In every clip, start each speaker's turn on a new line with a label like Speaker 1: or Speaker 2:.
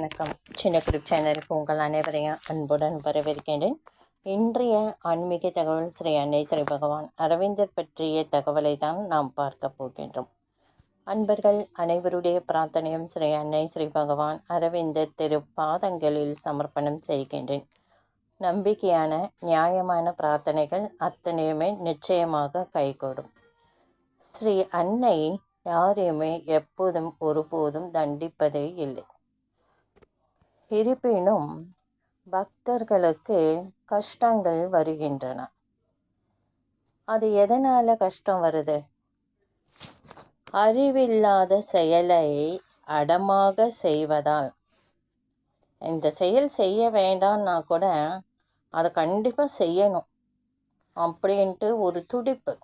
Speaker 1: வணக்கம். சின்ன குரூப் சேனலுக்கு உங்கள் அனைவரையும் அன்புடன் வரவேற்கின்றேன். இன்றைய ஆன்மீக தகவல் ஸ்ரீ அன்னை ஸ்ரீ பகவான் அரவிந்தர் பற்றிய தகவலை தான் நாம் பார்க்க போகின்றோம். அன்பர்கள் அனைவருடைய பிரார்த்தனையும் ஸ்ரீ அன்னை ஸ்ரீ பகவான் அரவிந்தர் திரு பாதங்களில் சமர்ப்பணம் செய்கின்றேன். நம்பிக்கையான நியாயமான பிரார்த்தனைகள் அத்தனையுமே நிச்சயமாக கைகூடும். ஸ்ரீ அன்னை யாரையுமே எப்போதும் ஒருபோதும் தண்டிப்பதே இல்லை. இருப்பினும் பக்தர்களுக்கு கஷ்டங்கள் வருகின்றன. அது எதனால் கஷ்டம் வருது? அறிவில்லாத செயலை அடமாக செய்வதால். இந்த செயல் செய்ய வேண்டாம்னா கூட அதை கண்டிப்பாக செய்யணும் அப்படின்ட்டு ஒரு துடிப்பு.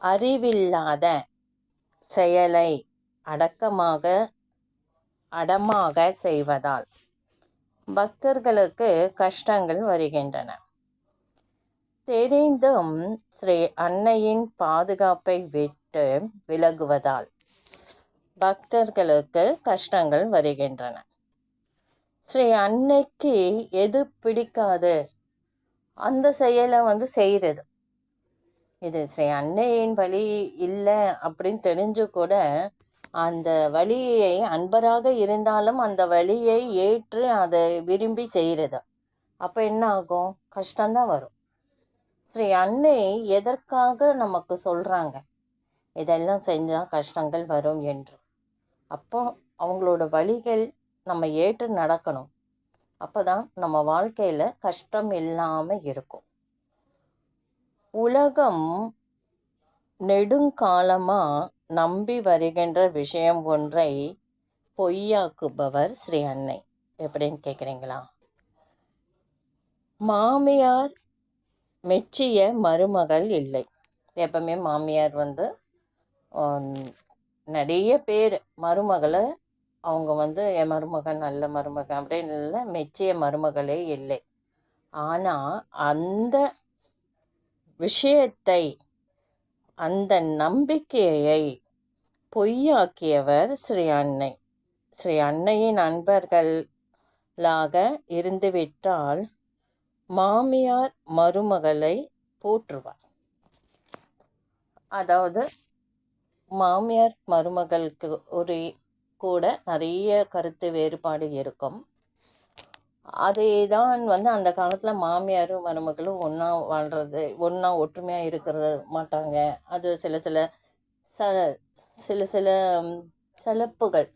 Speaker 1: அறிவில்லாத செயலை அடக்கமாக அடமாக செய்வதால் பக்தர்களுக்கு கஷ்டங்கள் வருகின்றன. தெரிந்தும் ஸ்ரீ அன்னையின் பாதுகாப்பை விட்டு விலகுவதால் பக்தர்களுக்கு கஷ்டங்கள் வருகின்றன. ஸ்ரீ அன்னைக்கு எது பிடிக்காது? அந்த செயலை வந்து செய்கிறது. இது ஸ்ரீ அன்னையின் வழி இல்லை அப்படின்னு தெரிஞ்சு கூட அந்த வழியை அன்பராக இருந்தாலும் அந்த வழியை ஏற்று அதை விரும்பி செய்கிறது. அப்போ என்ன ஆகும் கஷ்டம்தான் வரும். ஸ்ரீ அன்னை எதற்காக நமக்கு சொல்கிறாங்க இதெல்லாம் செஞ்சால் கஷ்டங்கள் வரும் என்று. அப்போ அவங்களோட வழிகள் நம்ம ஏற்று நடக்கணும். அப்போ தான் நம்ம வாழ்க்கையில் கஷ்டம் இல்லாமல் இருக்கும். உலகம் நெடுங்காலமாக நம்பி வருகின்ற விஷயம் ஒன்றை பொய்யாக்குபவர் ஸ்ரீ அன்னை. எப்படின்னு கேட்குறீங்களா மாமியார் மெச்சிய மருமகள் இல்லை. எப்பவுமே மாமியார் வந்து நிறைய பேர் மருமகளை அவங்க வந்து என் மருமகன் நல்ல மருமகன் அப்படின்னு இல்லை மெச்சிய மருமகளே இல்லை. ஆனால் அந்த விஷயத்தை அந்த நம்பிக்கையை பொய்யாக்கியவர் ஸ்ரீ அன்னை. ஸ்ரீ அன்னையின் அன்பர்களாக இருந்துவிட்டால் மாமியார் மருமகளை போற்றுவார். அதாவது மாமியார் மருமகளுக்கு ஒரு கூட நிறைய கருத்து வேறுபாடு இருக்கும். அதே தான் வந்து அந்த காலத்தில் மாமியாரும் மருமகளும் ஒன்றா வாழ்கிறது ஒன்றா ஒற்றுமையாக இருக்கிற மாட்டாங்க. அது சில சில ச சில சில சிலப்புகள்.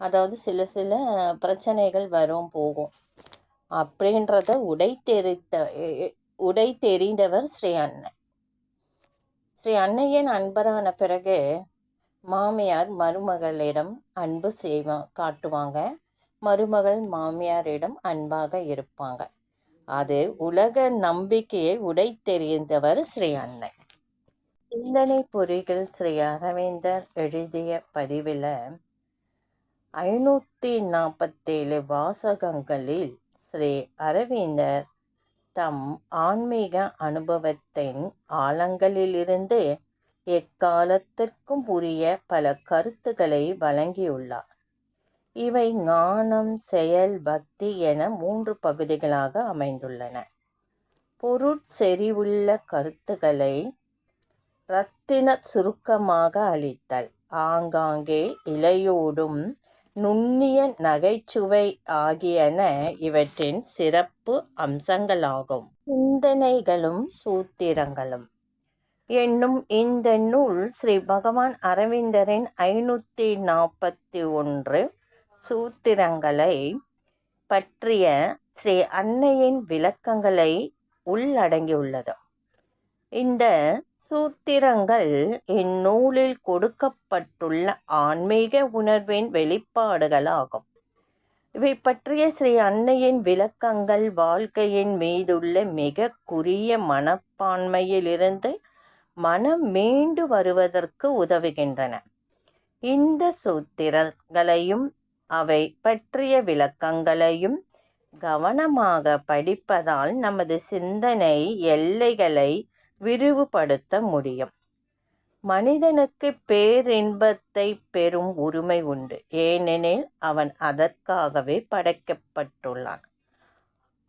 Speaker 1: அதாவது சில சில பிரச்சனைகள் வரும் போகும். அப்படின்றத உடை தெரித்த உடை தெரிந்தவர் ஸ்ரீ அண்ணன். ஸ்ரீ அன்னையின் அன்பரான பிறகு மாமியார் மருமகளிடம் அன்பு செய்வா காட்டுவாங்க. மருமகள் மாமியாரிடம் அன்பாக இருப்பாங்க. அது உலக நம்பிக்கையை உடை தெரிந்தவர் ஸ்ரீ அன்னை சிந்தனை பொறிகள் ஸ்ரீ அரவிந்தர் எழுதிய பதிவில் ஐநூற்றி நாற்பத்தேழு வாசகங்களில் ஸ்ரீ அரவிந்தர் தம் ஆன்மீக அனுபவத்தின் ஆழங்களிலிருந்து எக்காலத்திற்கும் உரிய பல கருத்துக்களை வழங்கியுள்ளார். இவை ஞானம் செயல் பக்தி என மூன்று பகுதிகளாக அமைந்துள்ளன. பொருட்செறிவுள்ள கருத்துக்களை இரத்தின சுருக்கமாக அளித்தல். ஆங்காங்கே இலையோடும் நுண்ணிய நகைச்சுவை ஆகியன இவற்றின் சிறப்பு அம்சங்களாகும். சிந்தனைகளும் சூத்திரங்களும். என்னும் இந்த நூல் ஸ்ரீ பகவான் அரவிந்தரின் ஐநூற்றி நாற்பத்தி ஒன்று சூத்திரங்களை பற்றிய ஸ்ரீ அன்னையின் விளக்கங்களை உள்ளடங்கியுள்ளது. இந்த சூத்திரங்கள் இந்நூலில் கொடுக்கப்பட்டுள்ள ஆன்மீக உணர்வின் வெளிப்பாடுகளாகும். இவை பற்றிய ஸ்ரீ அன்னையின் விளக்கங்கள் வாழ்க்கையின் மீதுள்ள மிக குறுகிய மனப்பான்மையிலிருந்து மனம் மீண்டு வருவதற்கு உதவுகின்றன. இந்த சூத்திரங்களையும் அவை பற்றிய விளக்கங்களையும் கவனமாக படிப்பதால் நமது சிந்தனை எல்லைகளை விரிவுபடுத்த முடியும். மனிதனுக்கு பேரின்பத்தை பெறும் உரிமை உண்டு. ஏனெனில் அவன் அதற்காகவே படைக்கப்பட்டுள்ளான்.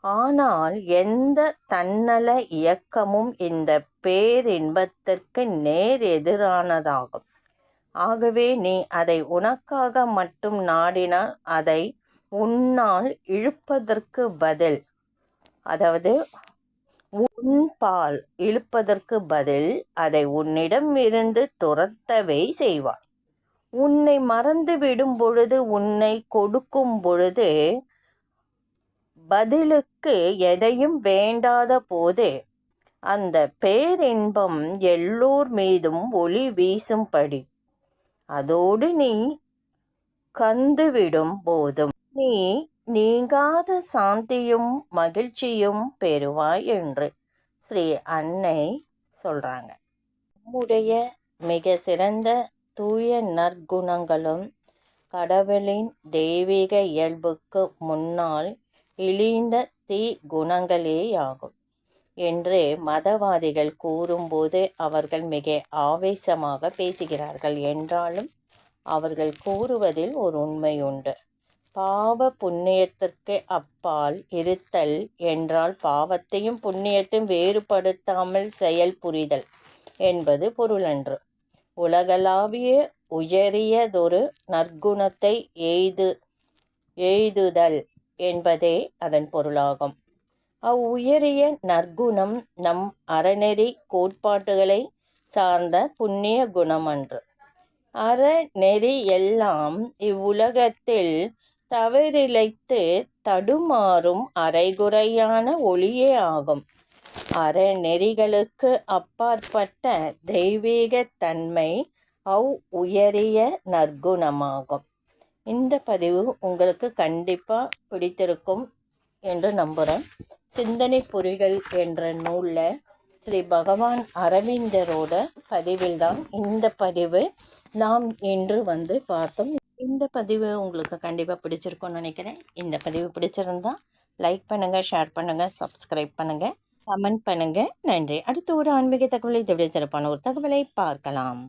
Speaker 1: ஆனால் எந்த தன்னல இயக்கமும் இந்த பேரின்பத்திற்கு நேர் எதிரானதாகும். ஆகவே நீ அதை உனக்காக மட்டும் நாடினால் அதை உன்னால் இழுப்பதற்கு பதில் அதாவது உன்பால் இழுப்பதற்கு பதில் அதை உன்னிடம் இருந்து துரத்தவே செய்வாய். உன்னை மறந்து விடும் பொழுது உன்னை கொடுக்கும் பொழுது பதிலுக்கு எதையும் வேண்டாத போது அந்த பேரின்பம் எல்லோர் மீதும் ஒளி வீசும்படி. அதோடு நீ கந்துவிடும் போதும் நீ நீங்காத சாந்தியும் மகிழ்ச்சியும் பெறுவாய் என்று ஸ்ரீ அன்னை சொல்கிறாங்க நம்முடைய மிக சிறந்த தூய நற்குணங்களும் கடவுளின் தெய்வீக இயல்புக்கு முன்னால் இழிந்த தீ குணங்களேயாகும் என்று மதவாதிகள் கூறும்போது அவர்கள் மிக ஆவேசமாக பேசுகிறார்கள். என்றாலும் அவர்கள் கூறுவதில் ஒரு உண்மை உண்டு. பாவ புண்ணியத்திற்கு அப்பால் இருத்தல் என்றால் பாவத்தையும் புண்ணியத்தையும் வேறுபடுத்தாமல் செயல் புரிதல் என்பது பொருளன்று. உலகளாவிய உயரியதொரு நற்குணத்தை எய்து எய்துதல் என்பதே அதன் பொருளாகும். அவ்வுயரிய நற்குணம் நம் அறநெறி கோட்பாட்டுகளை சார்ந்த புண்ணிய குணமன்று. அறநெறி எல்லாம் இவ்வுலகத்தில் தவறிழைத்து தடுமாறும் அரைகுறையான ஒளியே ஆகும். அறநெறிகளுக்கு அப்பாற்பட்ட தெய்வீக தன்மை அவ் உயரிய நற்குணமாகும். இந்த பதிவு உங்களுக்கு கண்டிப்பாக பிடித்திருக்கும் என்று நம்புகிறேன் சிந்தனை பொறிகள் என்ற நூலில் ஸ்ரீ பகவான் அரவிந்தரோட பதிவில் தான் இந்த பதிவு. நாம் இன்று வந்து பார்த்தோம். இந்த பதிவு உங்களுக்கு கண்டிப்பாக பிடிச்சிருக்கும்னு நினைக்கிறேன். இந்த பதிவு பிடிச்சிருந்தா லைக் பண்ணுங்கள் ஷேர் பண்ணுங்கள் சப்ஸ்கிரைப் பண்ணுங்கள் கமெண்ட் பண்ணுங்கள் நன்றி. அடுத்து ஒரு ஆன்மீக தகவலை இதை விட சிறப்பான ஒரு தகவலை பார்க்கலாம்.